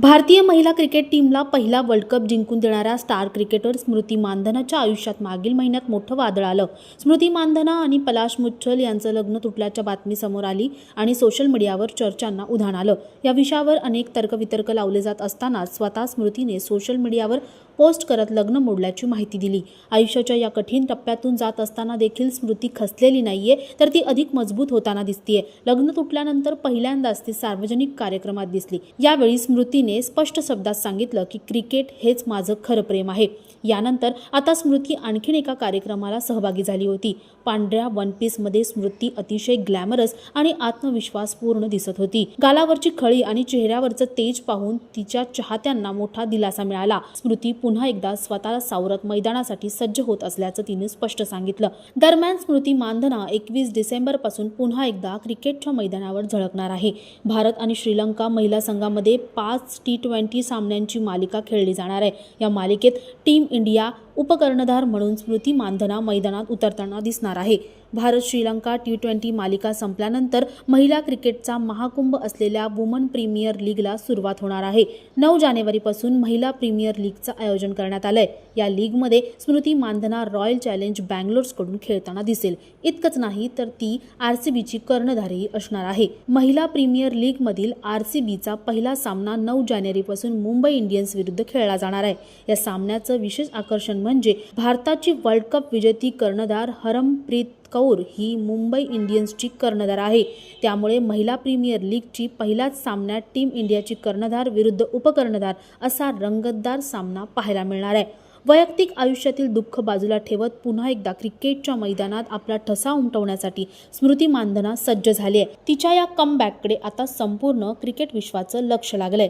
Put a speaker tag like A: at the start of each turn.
A: भारतीय महिला क्रिकेट टीमला पहिला वर्ल्ड कप जिंकून देणाऱ्या स्टार क्रिकेटर स्मृती मानधनाच्या आयुष्यात मागील महिन्यात मोठं वादळ आलं. स्मृती मानधना आणि पलाश मुच्छल यांचं लग्न तुटल्याच्या बातमी समोर आली आणि सोशल मीडियावर चर्चांना उधाण आलं. या विषयावर अनेक तर्कवितर्क लावले जात असताना स्वतः स्मृतीने सोशल मीडियावर पोस्ट करत लग्न मोडल्याची माहिती दिली. आयुष्याच्या या कठीण टप्प्यातून जात असताना देखील स्मृती खचलेली नाहीये तर ती अधिक मजबूत होताना दिसतीये. लग्न तुटल्यानंतर पहिल्यांदाच ती सार्वजनिक कार्यक्रमात दिसली. यावेळी स्मृतीने स्पष्ट शब्दात सांगितलं की क्रिकेट हेच माझं खरं प्रेम आहे. यानंतर आता स्मृती आणखीन एका कार्यक्रमाला सहभागी झाली होती. पांढऱ्या वन पीसमध्ये स्मृती अतिशय ग्लॅमरस आणि आत्मविश्वास पूर्ण दिसत होती. गालावरची खळी आणि चेहऱ्यावरचं तेज पाहून तिच्या चाहत्यांना मोठा दिलासा मिळाला. स्मृती पुन्हा एकदा स्वतःला सावरत मैदानासाठी सज्ज होत असल्याचं तिने स्पष्ट सांगितलं. दरम्यान स्मृती मानधना एकवीस डिसेंबरपासून पुन्हा एकदा क्रिकेटच्या मैदानावर झळकणार आहे. भारत आणि श्रीलंका महिला संघामध्ये पाच टी ट्वेंटी सामन्यांची मालिका खेळली जाणार आहे. या मालिकेत टीम इंडिया उपकर्णधार म्हणून स्मृती मानधना मैदानात उतरताना दिसणार आहे. भारत श्रीलंका टी ट्वेंटी मालिका संपल्यानंतर महिला क्रिकेटचा महाकुंभ असलेल्या वुमन प्रीमियर लीगला सुरुवात होणार आहे. नऊ जानेवारीपासून महिला प्रीमियर लीगचं आयोजन करण्यात आलंय. या लीगमध्ये स्मृती मानधना रॉयल चॅलेंज बँगलोर्सकडून खेळताना दिसेल. इतकंच नाही तर ती आर सी बीची कर्णधारही असणार आहे. महिला प्रीमियर लीगमधील आर सी बीचा पहिला सामना नऊ जानेवारीपासून मुंबई इंडियन्स विरुद्ध खेळला जाणार आहे. या सामन्याचं विशेष आकर्षण म्हणजे म्हणजे भारताची वर्ल्ड कप विजेती कर्णधार हरमप्रीत कौर ही मुंबई इंडियन्सची कर्णधार आहे. त्यामुळे महिला प्रीमियर लीगची पहिल्याच सामन्यात टीम इंडियाची कर्णधार विरुद्ध उपकर्णधार असा रंगतदार सामना पाहायला मिळणार आहे. वैयक्तिक आयुष्यातील दुःख बाजूला ठेवत पुन्हा एकदा क्रिकेटच्या मैदानात आपला ठसा उमटवण्यासाठी स्मृती मानधना सज्ज झाली आहे. तिच्या या कमबॅककडे आता संपूर्ण क्रिकेट विश्वाचं लक्ष लागलंय.